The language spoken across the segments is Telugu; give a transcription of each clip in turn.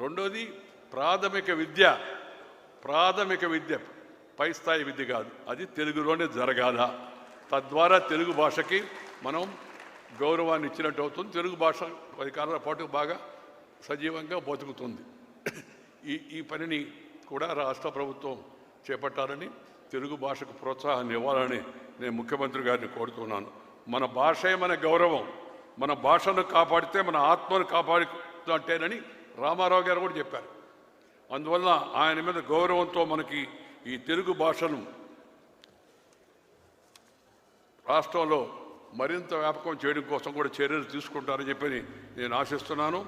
రెండోది ప్రాథమిక విద్య. ప్రాథమిక విద్య పై స్థాయి విద్య కాదు. అది తెలుగులోనే జరగాల. తద్వారా తెలుగు భాషకి మనం గౌరవాన్ని ఇచ్చినట్టు అవుతుంది. తెలుగు భాష పది కాలాల పాటు బాగా సజీవంగా బతుకుతుంది. ఈ ఈ పనిని కూడా రాష్ట్ర ప్రభుత్వం చేపట్టాలని తెలుగు భాషకు ప్రోత్సాహాన్ని ఇవ్వాలని నేను ముఖ్యమంత్రి గారిని కోరుతున్నాను. మన భాషే మన గౌరవం. మన భాషను కాపాడితే మన ఆత్మను కాపాడుతుంటేనని రామారావు గారు కూడా చెప్పారు. అందువల్ల ఆయన మీద గౌరవంతో మనకి ఈ తెలుగు భాషను రాష్ట్రంలో మరింత వ్యాపకం చేయడం కోసం కూడా చర్యలు తీసుకుంటారని చెప్పి నేను ఆశిస్తున్నాను.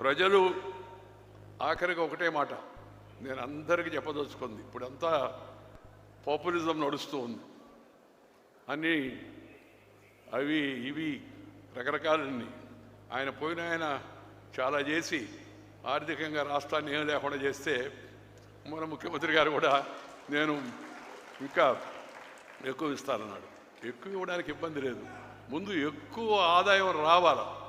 ప్రజలు ఆఖరికి ఒకటే మాట నేను అందరికీ చెప్పదలుచుకుంది ఇప్పుడంతా పాపులిజం నడుస్తూ ఉంది. అన్నీ అవి ఇవి రకరకాలన్నీ ఆయన పోయిన ఆయన చాలా చేసి ఆర్థికంగా రాష్ట్రాన్ని ఏం లేకుండా చేస్తే మన ముఖ్యమంత్రి గారు కూడా నేను ఇంకా ఎక్కువ ఇస్తానన్నాడు. ఎక్కువ ఇవ్వడానికి ఇబ్బంది లేదు. ముందు ఎక్కువ ఆదాయం రావాలా.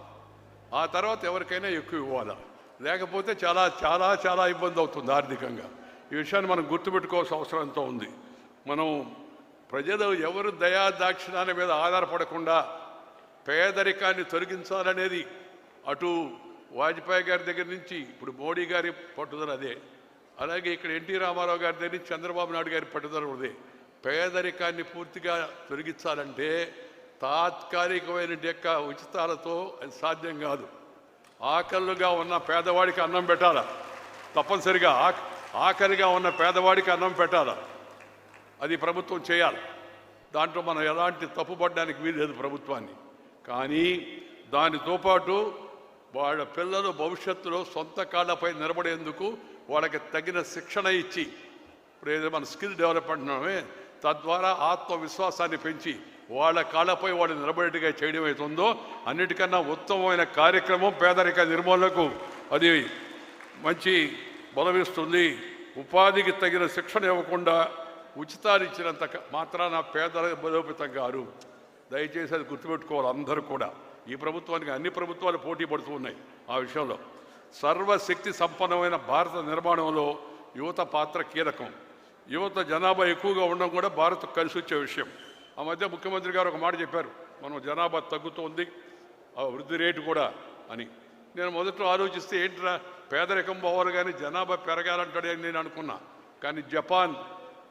ఆ తర్వాత ఎవరికైనా ఎక్కువ ఇవ్వాలా. లేకపోతే చాలా చాలా చాలా ఇబ్బంది అవుతుంది ఆర్థికంగా. ఈ విషయాన్ని మనం గుర్తుపెట్టుకోవాల్సిన అవసరం ఎంతో ఉంది. మనం ప్రజలు ఎవరు దయా దాక్షిణాల మీద ఆధారపడకుండా పేదరికాన్ని తొలగించాలనేది అటు వాజ్పేయి గారి దగ్గర నుంచి ఇప్పుడు మోడీ గారి పట్టుదల అదే. అలాగే ఇక్కడ ఎన్టీ రామారావు గారి దగ్గర నుంచి చంద్రబాబు నాయుడు గారి పట్టుదల ఉంది పేదరికాన్ని పూర్తిగా తొలగించాలంటే తాత్కాలికమైన యొక్క ఉచితాలతో అది సాధ్యం కాదు. ఆకలిగా ఉన్న పేదవాడికి అన్నం పెట్టాలా? తప్పనిసరిగా ఆకలిగా ఉన్న పేదవాడికి అన్నం పెట్టాలా? అది ప్రభుత్వం చేయాలి. దాంట్లో మనం ఎలాంటి తప్పుపడడానికి వీల్లేదు ప్రభుత్వాన్ని. కానీ దానితో పాటు వాళ్ళ పిల్లలు భవిష్యత్తులో సొంత కాళ్ళపై నిలబడేందుకు వాళ్ళకి తగిన శిక్షణ ఇచ్చి ఇప్పుడు ఏదో మన స్కిల్ డెవలప్మెంట్ తద్వారా ఆత్మవిశ్వాసాన్ని పెంచి వాళ్ళ కాళ్ళపై వాళ్ళు నిలబడేట్టుగా చేయడం అవుతుందో అన్నిటికన్నా ఉత్తమమైన కార్యక్రమం పేదరిక నిర్మూలనకు అది మంచి బలమిస్తుంది. ఉపాధికి తగిన శిక్షణ ఇవ్వకుండా ఉచితాలు ఇచ్చినంత మాత్రాన పేదల బలోపేతం గారు దయచేసి అది గుర్తుపెట్టుకోవాలి అందరూ కూడా. ఈ ప్రభుత్వానికి అన్ని ప్రభుత్వాలు పోటీ పడుతూ ఉన్నాయి ఆ విషయంలో. సర్వశక్తి సంపన్నమైన భారత నిర్మాణంలో యువత పాత్ర కీలకం. యువత జనాభా ఎక్కువగా ఉండడం కూడా భారత్ కలిసి వచ్చే విషయం. ఆ మధ్య ముఖ్యమంత్రి గారు ఒక మాట చెప్పారు మనం జనాభా తగ్గుతోంది ఆ వృద్ధి రేటు కూడా అని. నేను మొదట్లో ఆలోచిస్తే ఏంట్రా పేదరికం పోవాలి కానీ జనాభా పెరగాలంటాడే అని నేను అనుకున్నా. కానీ జపాన్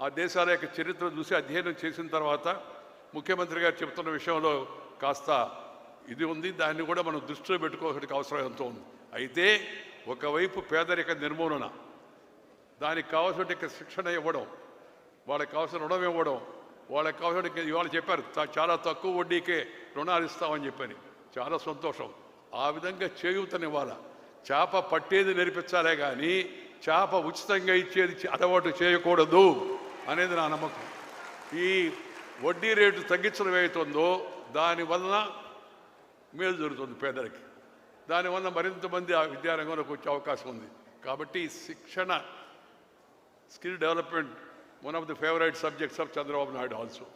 ఆ దేశాల యొక్క చరిత్ర చూసి అధ్యయనం చేసిన తర్వాత ముఖ్యమంత్రి గారు చెప్తున్న విషయంలో కాస్త ఇది ఉంది దాన్ని కూడా మనం దృష్టిలో పెట్టుకోవాల్సిన అవసరం ఎంతో ఉంది. అయితే ఒకవైపు పేదరిక నిర్మూలన దానికి కావాల్సిన శిక్షణ ఇవ్వడం వాళ్ళకి కావాల్సిన రుణం ఇవ్వడం వాళ్ళకి కావాల్సిన ఇవాళ చెప్పారు చాలా తక్కువ వడ్డీకే రుణాలు ఇస్తామని చెప్పని. చాలా సంతోషం. ఆ విధంగా చేయూతనివ్వాల. చేప పట్టేది నేర్పించాలే కానీ చేప ఉచితంగా ఇచ్చేది అలవాటు చేయకూడదు అనేది నా నమ్మకం. ఈ వడ్డీ రేటు తగ్గించడం ఏమవుతుందో దానివలన మేలు జరుగుతుంది పేదలకి. దానివల్ల మరింత మంది ఆ విద్యారంగంలోకి వచ్చే అవకాశం ఉంది. కాబట్టి శిక్షణ skill development one of the favourite subjects of Chandrababu Naidu also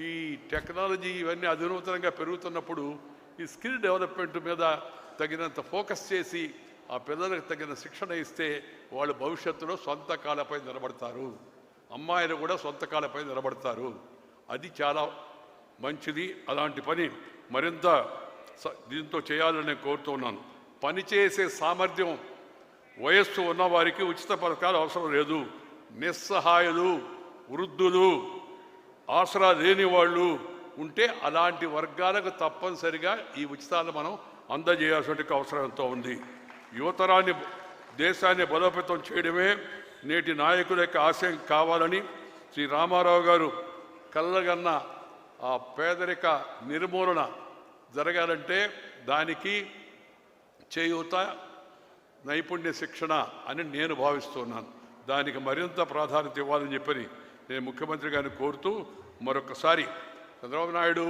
ఈ టెక్నాలజీ ఇవన్నీ అధునూతనంగా పెరుగుతున్నప్పుడు ఈ స్కిల్ డెవలప్మెంట్ మీద తగినంత ఫోకస్ చేసి ఆ పిల్లలకు తగిన శిక్షణ ఇస్తే వాళ్ళు భవిష్యత్తులో సొంత కాలపై నిలబడతారు. అమ్మాయిలు కూడా సొంత కాలపై నిలబడతారు. అది చాలా మంచిది. అలాంటి పని మరింత దీంతో చేయాలని నేను కోరుతున్నాను పనిచేసే సామర్థ్యం వయస్సు ఉన్నవారికి ఉచిత పథకాలు అవసరం లేదు. నిస్సహాయులు వృద్ధులు ఆసరా లేని వాళ్ళు ఉంటే అలాంటి వర్గాలకు తప్పనిసరిగా ఈ ఉచితాలు మనం అందజేయాల్సిన అవసరం ఎంతో ఉంది. యువతరాన్ని దేశాన్ని బలోపేతం చేయడమే నేటి నాయకుల యొక్క ఆశయం కావాలని శ్రీ రామారావు గారు కళ్ళగన్న ఆ పేదరిక నిర్మూలన జరగాలంటే దానికి చేయూత నైపుణ్య శిక్షణ అని నేను భావిస్తున్నాను. దానికి మరింత ప్రాధాన్యత ఇవ్వాలని చెప్పని నేను ముఖ్యమంత్రి గారిని కోరుతూ మరొకసారి చంద్రబాబు నాయుడు